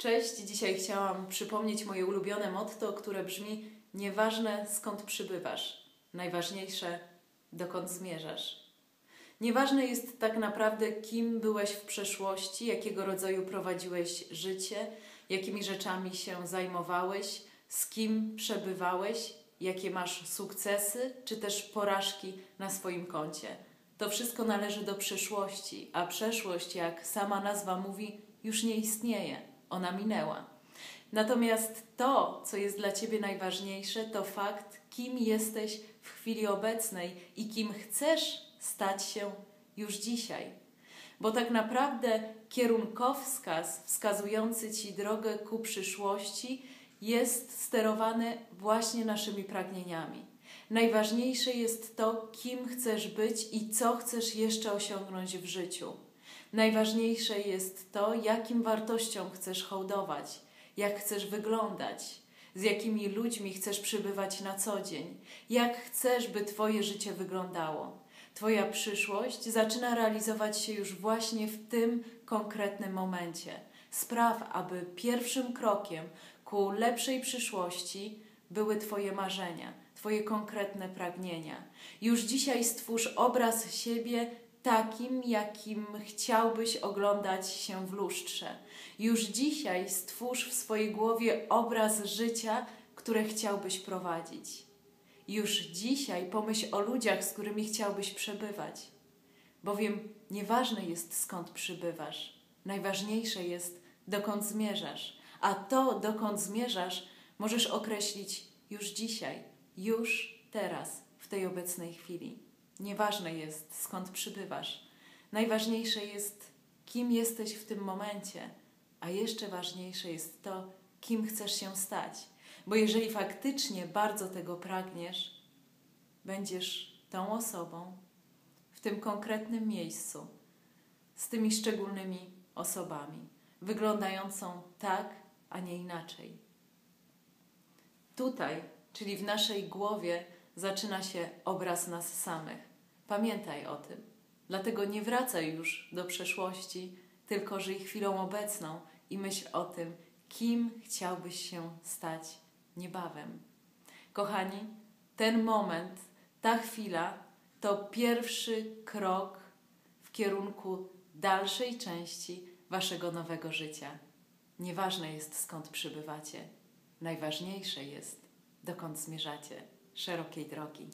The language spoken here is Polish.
Cześć, dzisiaj chciałam przypomnieć moje ulubione motto, które brzmi: Nieważne skąd przybywasz, najważniejsze dokąd zmierzasz. Nieważne jest tak naprawdę, kim byłeś w przeszłości, jakiego rodzaju prowadziłeś życie, jakimi rzeczami się zajmowałeś, z kim przebywałeś, jakie masz sukcesy czy też porażki na swoim koncie. To wszystko należy do przyszłości, a przeszłość, jak sama nazwa mówi, już nie istnieje ona minęła. Natomiast to, co jest dla Ciebie najważniejsze, to fakt, kim jesteś w chwili obecnej i kim chcesz stać się już dzisiaj. Bo tak naprawdę kierunkowskaz wskazujący Ci drogę ku przyszłości jest sterowany właśnie naszymi pragnieniami. Najważniejsze jest to, kim chcesz być i co chcesz jeszcze osiągnąć w życiu. Najważniejsze jest to, jakim wartościom chcesz hołdować, jak chcesz wyglądać, z jakimi ludźmi chcesz przybywać na co dzień, jak chcesz, by Twoje życie wyglądało. Twoja przyszłość zaczyna realizować się już właśnie w tym konkretnym momencie. Spraw, aby pierwszym krokiem ku lepszej przyszłości były Twoje marzenia, Twoje konkretne pragnienia. Już dzisiaj stwórz obraz siebie takim, jakim chciałbyś oglądać się w lustrze. Już dzisiaj stwórz w swojej głowie obraz życia, które chciałbyś prowadzić. Już dzisiaj pomyśl o ludziach, z którymi chciałbyś przebywać. Bowiem nieważne jest skąd przybywasz, najważniejsze jest dokąd zmierzasz, a to dokąd zmierzasz możesz określić już dzisiaj, już teraz, w tej obecnej chwili. Nieważne jest, skąd przybywasz. Najważniejsze jest, kim jesteś w tym momencie, a jeszcze ważniejsze jest to, kim chcesz się stać. Bo jeżeli faktycznie bardzo tego pragniesz, będziesz tą osobą w tym konkretnym miejscu, z tymi szczególnymi osobami, wyglądającą tak, a nie inaczej. Tutaj, czyli w naszej głowie, zaczyna się obraz nas samych. Pamiętaj o tym. Dlatego nie wracaj już do przeszłości, tylko żyj chwilą obecną i myśl o tym, kim chciałbyś się stać niebawem. Kochani, ten moment, ta chwila to pierwszy krok w kierunku dalszej części Waszego nowego życia. Nieważne jest skąd przybywacie, najważniejsze jest dokąd zmierzacie szerokiej drogi.